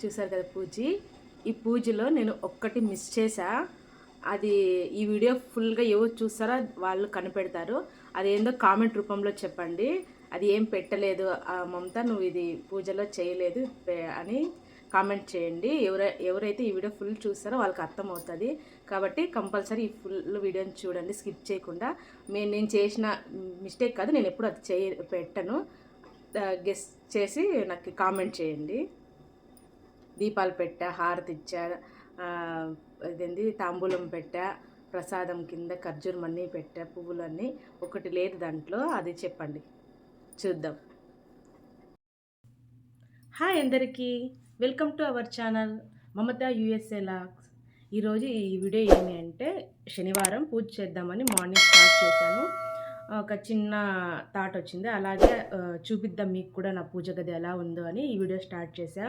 చూసారు కదా పూజి? ఈ పూజలో నేను ఒక్కటి మిస్ చేశా. అది ఈ వీడియో ఫుల్గా ఎవరు చూస్తారో వాళ్ళు కనిపెడతారు. అదేందో కామెంట్ రూపంలో చెప్పండి. అది ఏం పెట్టలేదు. ఆ మమత నువ్వు ఇది పూజలో చేయలేదు అని కామెంట్ చేయండి. ఎవర ఎవరైతే ఈ వీడియో ఫుల్ చూస్తారో వాళ్ళకి అర్థమవుతుంది. కాబట్టి కంపల్సరీ ఈ ఫుల్ వీడియోని చూడండి. స్కిప్ చేయకుండా. మే నేను చేసిన మిస్టేక్ కాదు. నేను ఎప్పుడు అది చేయ పెట్టను. గెస్ చేసి నాకు కామెంట్ చేయండి. దీపాలు పెట్టా హారతి ఇచ్చా ఇదేంది తాంబూలం పెట్టా ప్రసాదం కింద ఖర్జూరం అన్నీ పెట్టా పువ్వులన్నీ. ఒకటి లేదు దాంట్లో అది చెప్పండి. చూద్దాం. హాయ్ అందరికీ. Welcome to our channel Mamatha USA lakhs. ఈరోజు ఈ వీడియో ఏమి అంటే శనివారం పూజ చేద్దామని మార్నింగ్ స్టార్ట్ చేశాను. ఒక చిన్న థాట్ వచ్చింది. అలాగే చూపిద్దాం మీకు కూడా నా పూజ గది ఎలా ఉందో అని ఈ వీడియో స్టార్ట్ చేశా.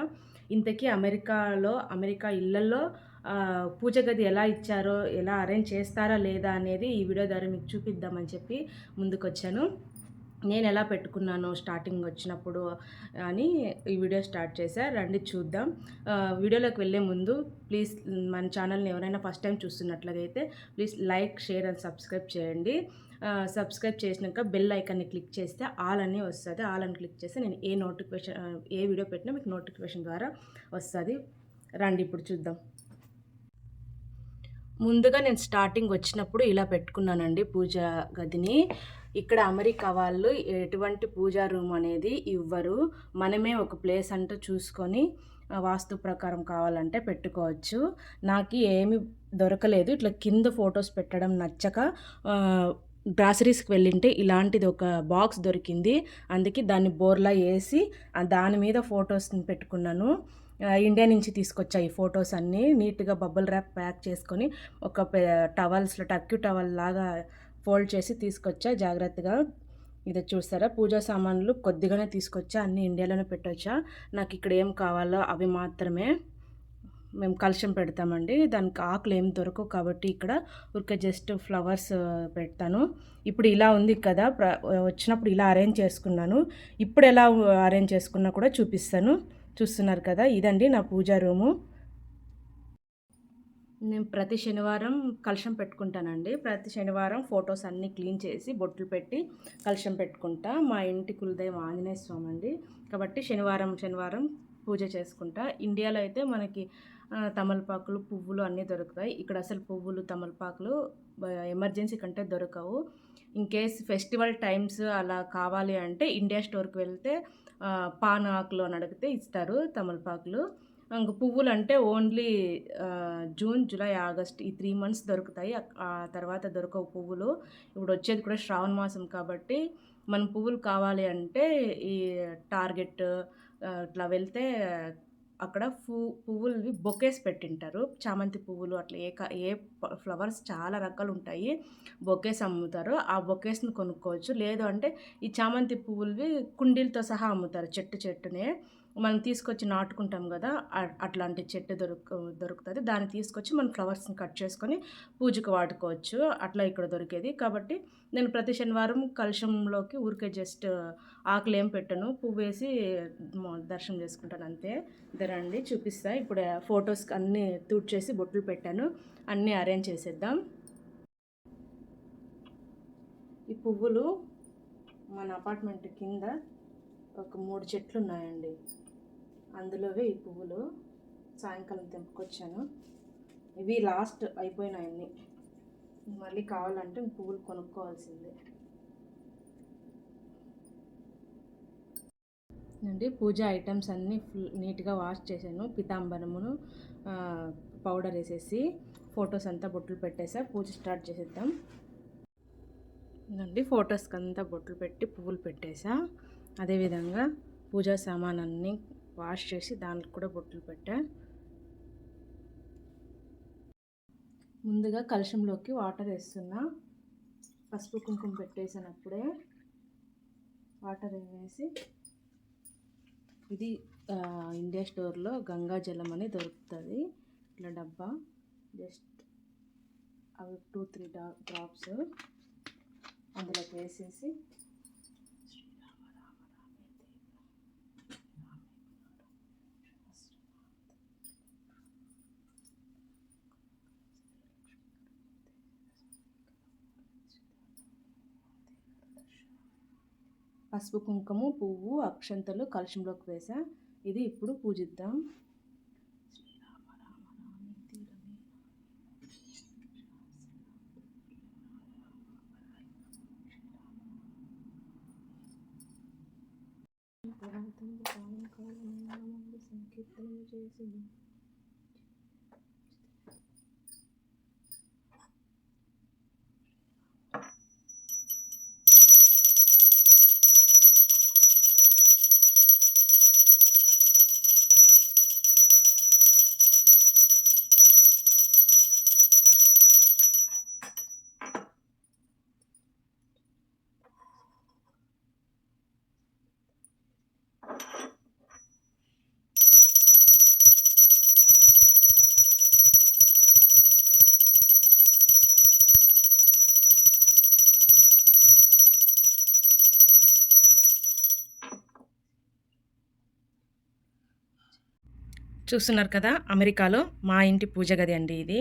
ఇంతకీ అమెరికాలో అమెరికా ఇళ్ళలో పూజ గది ఎలా ఇచ్చారో ఎలా అరేంజ్ చేస్తారా లేదా అనేది ఈ వీడియో ద్వారా మీకు చూపిద్దామని చెప్పి ముందుకొచ్చాను. నేను ఎలా పెట్టుకున్నాను స్టార్టింగ్ వచ్చినప్పుడు అని ఈ వీడియో స్టార్ట్ చేశా. రండి చూద్దాం. వీడియోలోకి వెళ్ళే ముందు ప్లీజ్ మన ఛానల్ని ఎవరైనా ఫస్ట్ టైం చూస్తున్నట్లయితే please like share and subscribe చేయండి. సబ్స్క్రైబ్ చేసినాక బెల్ ఐకాన్ని క్లిక్ చేస్తే ఆల్ అని వస్తుంది. ఆల్ అని క్లిక్ చేస్తే నేను ఏ నోటిఫికేషన్ ఏ వీడియో పెట్టినా మీకు నోటిఫికేషన్ ద్వారా వస్తుంది. రండి ఇప్పుడు చూద్దాం. ముందుగా నేను స్టార్టింగ్ వచ్చినప్పుడు ఇలా పెట్టుకున్నానండి పూజ గదిని. ఇక్కడ అమెరికా వాళ్ళు ఎటువంటి పూజా రూమ్ అనేది ఇవ్వరు. మనమే ఒక ప్లేస్ అంటూ చూసుకొని వాస్తు ప్రకారం కావాలంటే పెట్టుకోవచ్చు. నాకు ఏమి దొరకలేదు. ఇట్లా కింద ఫొటోస్ పెట్టడం నచ్చక గ్రాసరీస్కి వెళ్ళింటే ఇలాంటిది ఒక బాక్స్ దొరికింది. అందుకే దాన్ని బోర్లా వేసి దాని మీద ఫొటోస్ని పెట్టుకున్నాను. ఇండియా నుంచి తీసుకొచ్చా ఈ ఫొటోస్ అన్నీ. నీట్గా బబుల్ ర్యాప్ ప్యాక్ చేసుకొని ఒక టవల్స్లో టక్యూ టవల్ లాగా ఫోల్డ్ చేసి తీసుకొచ్చా. జాగ్రత్తగా ఇది చూస్తారా? పూజా సామాన్లు కొద్దిగానే తీసుకొచ్చా. అన్నీ ఇండియాలోనే పెట్టొచ్చా? నాకు ఇక్కడ ఏం కావాలో అవి మాత్రమే. మేము కలుషం పెడతామండి. దానికి ఆకులు ఏం దొరకవు కాబట్టి ఇక్కడ ఊరికే జస్ట్ ఫ్లవర్స్ పెడతాను. ఇప్పుడు ఇలా ఉంది కదా ప్ర- వచ్చినప్పుడు ఇలా అరేంజ్ చేసుకున్నాను. ఇప్పుడు ఎలా అరేంజ్ చేసుకున్నా కూడా చూపిస్తాను. చూస్తున్నారు కదా ఇదండి నా పూజా రూము. నేను ప్రతి శనివారం కలుషం పెట్టుకుంటానండి. ప్రతి శనివారం ఫొటోస్ అన్నీ క్లీన్ చేసి బొట్లు పెట్టి కలుషం పెట్టుకుంటా. మా ఇంటి కులదైవం ఆంజనేయ స్వామి అండి. కాబట్టి శనివారం శనివారం పూజ చేసుకుంటా. ఇండియాలో అయితే మనకి తమలపాకులు పువ్వులు అన్నీ దొరుకుతాయి. ఇక్కడ అసలు పువ్వులు తమలపాకులు ఎమర్జెన్సీ కంటే దొరకవు. ఇన్ కేస్ ఫెస్టివల్ టైమ్స్ అలా కావాలి అంటే ఇండియా స్టోర్కి వెళ్తే పాన్ ఆకులు అని అడిగితే ఇస్తారు తమలపాకులు. ఇంకా పువ్వులు అంటే ఓన్లీ జూన్ జూలై ఆగస్ట్ ఈ త్రీ మంత్స్ దొరుకుతాయి. ఆ- తర్వాత దొరకవు పువ్వులు. ఇప్పుడు వచ్చేది కూడా శ్రావణ మాసం కాబట్టి మనం పువ్వులు కావాలి అంటే ఈ టార్గెట్ ఇట్లా వెళ్తే అక్కడ పూ పువ్వులవి బొకేస్ పెట్టింటారు. చామంతి పువ్వులు అట్లా ఏ ఏ ఫ్లవర్స్ చాలా రకాలు ఉంటాయి బొకేస్ అమ్ముతారు. ఆ బొకేస్ని కొనుక్కోవచ్చు. లేదు అంటే ఈ చామంతి పువ్వులవి కుండీలతో సహా అమ్ముతారు. చెట్టు చెట్టునే. మనం తీసుకొచ్చి నాటుకుంటాం కదా అట్లాంటి చెట్టు దొరుకు దొరుకుతుంది. దాన్ని తీసుకొచ్చి మనం ఫ్లవర్స్ని కట్ చేసుకొని పూజకు వాడుకోవచ్చు. అట్లా ఇక్కడ దొరికేది. కాబట్టి నేను ప్రతి శనివారం కలుషంలోకి ఊరికే జస్ట్ ఆకులు ఏం పెట్టను. పువ్వు వేసి దర్శనం చేసుకుంటాను అంతే. ఇద్దరండి చూపిస్తా. ఇప్పుడు ఫొటోస్ అన్నీ తూడ్చేసి బొట్లు పెట్టాను. అన్నీ అరేంజ్ చేసేద్దాం. ఈ పువ్వులు మన అపార్ట్మెంట్ కింద ఒక మూడు చెట్లు ఉన్నాయండి అందులోవే ఈ పువ్వులు సాయంకాలం తెంపుకొచ్చాను. ఇవి లాస్ట్ అయిపోయినాయన్ని మళ్ళీ కావాలంటే పువ్వులు కొనుక్కోవాల్సిందే. అండి పూజ ఐటమ్స్ అన్నీ ఫుల్ నీట్గా వాష్ చేశాను. పితాంబరమును పౌడర్ వేసేసి ఫొటోస్ అంతా బొట్లు పెట్టేసా. పూజ స్టార్ట్ చేసేద్దాం. అండి ఫొటోస్కి అంతా బొట్లు పెట్టి పువ్వులు పెట్టేసా. అదేవిధంగా పూజా సామాన్ అన్నీ వాష్ చేసి దానికి కూడా బొట్లు పెట్టా. ముందుగా కలశంలోకి వాటర్ వేస్తున్నా. పసుపు కుంకుమ పెట్టేసినప్పుడే వాటర్ వేసి ఇది ఇండియా స్టోర్లో గంగా జలం అని దొరుకుతుంది. ఇట్లా డబ్బా జస్ట్ అవి టూ త్రీ డ్రాప్స్ అందులోకి వేసేసి శ్రీరామ రామ రామే దేవ రామే పసుపు కుంకుమ పువ్వు అక్షంతలు కలశంలోకి వేసా ఇది ఇప్పుడు పూజిద్దాం పురాతన రామ రామే సంకీర్తనం చేసింది చూస్తున్నారు కదా అమెరికాలో మా ఇంటి పూజ గది అండి ఇది.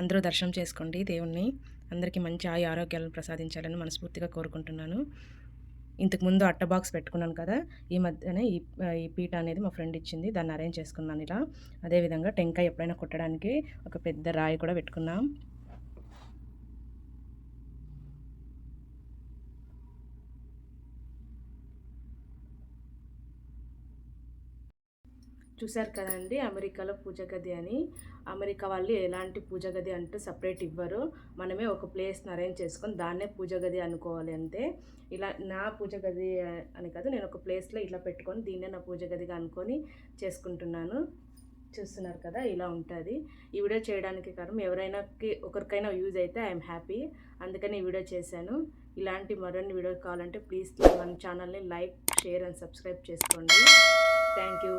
అందరూ దర్శనం చేసుకోండి దేవుణ్ణి. అందరికీ మంచి ఆయు ఆరోగ్యాలను ప్రసాదించాలని మనస్ఫూర్తిగా కోరుకుంటున్నాను. ఇంతకుముందు అట్ట బాక్స్ పెట్టుకున్నాను కదా ఈ మధ్యనే ఈ ఈ పీట అనేది మా ఫ్రెండ్ ఇచ్చింది దాన్ని అరేంజ్ చేసుకున్నాను ఇలా. అదేవిధంగా టెంకాయ ఎప్పుడైనా కుట్టడానికి ఒక పెద్ద రాయి కూడా పెట్టుకున్నాం. చూశారు కదండి అమెరికాలో పూజ గది అని. అమెరికా వాళ్ళు ఎలాంటి పూజ గది అంటూ సపరేట్ ఇవ్వరు. మనమే ఒక ప్లేస్ని అరేంజ్ చేసుకొని దాన్నే పూజ గది అనుకోవాలి అంతే. ఇలా నా పూజ గది అని కాదు నేను ఒక ప్లేస్లో ఇలా పెట్టుకొని దీన్నే నా పూజ గదిగా అనుకొని చేసుకుంటున్నాను. చూస్తున్నారు కదా ఇలా ఉంటుంది. ఈ వీడియో చేయడానికి కారణం ఎవరైనా ఒకరికైనా యూజ్ అయితే ఐఎమ్ హ్యాపీ. అందుకని ఈ వీడియో చేశాను. ఇలాంటి మరిన్ని వీడియో కావాలంటే ప్లీజ్ మన ఛానల్ని లైక్ షేర్ అండ్ సబ్స్క్రైబ్ చేసుకోండి. Thank you.